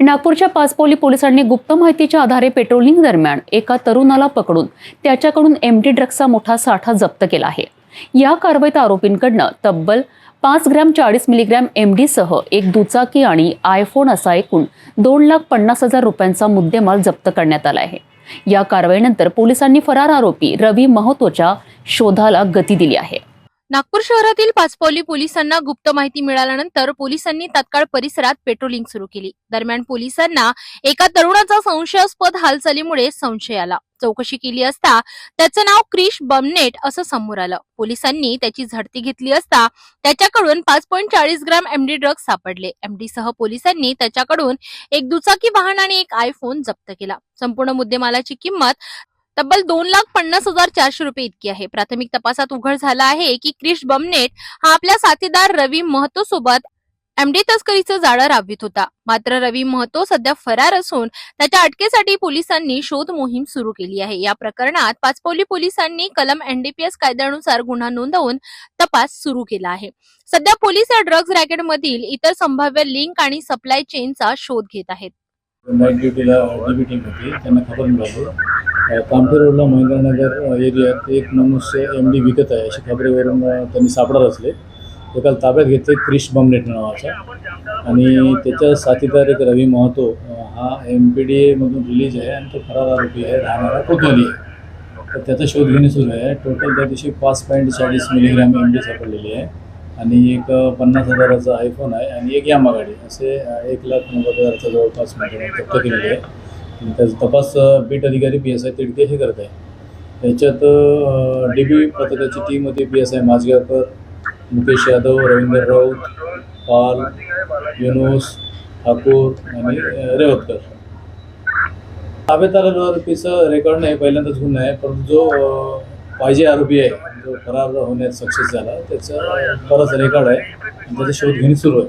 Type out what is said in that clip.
नागपूरच्या पाचपोली पोलिसांनी गुप्त माहितीच्या आधारे पेट्रोलिंग दरम्यान एका तरुणाला पकडून त्याच्याकडून एमडी ड्रग्सचा मोठा साठा जप्त केला आहे. या कारवाईत आरोपींकडनं तब्बल पाच ग्रॅम चाळीस मिलीग्रॅम एम डीसह एक दुचाकी आणि आयफोन असा एकूण दोन लाख पन्नास हजार रुपयांचा मुद्देमाल जप्त करण्यात आला आहे. या कारवाईनंतर पोलिसांनी फरार आरोपी रवी महतोच्या शोधाला गती दिली आहे. नागपूर शहरातील पाचपौली पोलिसांना गुप्त माहिती मिळाल्यानंतर पोलिसांनी तात्काळ परिसरात पेट्रोलिंग सुरू केली. दरम्यान पोलिसांना एका तरुणाचा संशयास्पद हालचालीमुळे संशय आला. चौकशी केली असता त्याचं नाव क्रिश बमनेट असं समोर आलं. पोलिसांनी त्याची झडती घेतली असता त्याच्याकडून पाच पॉईंट चाळीस ग्राम एमडी ड्रग्ज सापडले. एमडी सह पोलिसांनी त्याच्याकडून एक दुचाकी वाहन आणि एक आयफोन जप्त केला. संपूर्ण मुद्देमालाची किंमत तब्बल दोन लाख पन्नास हजार चारशे रुपये इतकी आहे. प्राथमिक तपासात उघड झाला आहे की क्रिश बमनेट हा आपल्या साथीदार रवी महतो सोबत एमडी तस्करीचं जाळं राबवित होता. मात्र रवी महतो सध्या फरार असून त्याच्या अटकेसाठी पोलिसांनी शोध मोहीम सुरू केली आहे. या प्रकरणात पाचपौली पोलिसांनी कलम एनडीपीएस कायद्यानुसार गुन्हा नोंदवून तपास सुरू केला आहे. सध्या पोलीस या ड्रग्ज रॅकेटमधील इतर संभाव्य लिंक आणि सप्लाय चेनचा शोध घेत आहेत. त्यांना खबर अ, रोडला महेंद्रनगर एरियात एक मनुष्य एम डी विकत आहे अशी खबरीवरून त्यांनी सापडत असले. ते काल ताब्यात घेतले क्रिश बमनेट नावाचा. आणि त्याच्या साथीदार एक रवी महतो हा एम पी डी एमधून रिलीज आहे आणि तो फरार आरोपी आहे राहणारा कोतवाली आहे. तर त्याचा शोध घेणे सुरू आहे. टोटल त्या दिवशी पाच पॉईंट चाळीस मिलीग्रॅम एम डी सापडलेली आहे. आणि एक पन्नास हजाराचा आयफोन आहे आणि एक यामा गाडी. असे एक लाख नव्वद हजाराचा जवळपास माझ्या जप्त केलेली आहे. त्याचा तपास पीठ बीट अधिकारी पी एस आय तिडके हे करत आहे. त्याच्यात डी बी पथकाची टीम होती P S I Mazgaonkar Mukesh Yadav Ravindra Raut Pal Yunus Thakur आणि रेवतकर. ताब्यात आलेल्या आरोपीचं रेकॉर्ड नाही पहिल्यांदाच गुन्हा आहे परंतु जो पाहिजे आरोपी आहे जो फरार होण्यात सक्सेस झाला त्याचा बराच रेकॉर्ड आहे. त्याचा शोध घेणे सुरू आहे.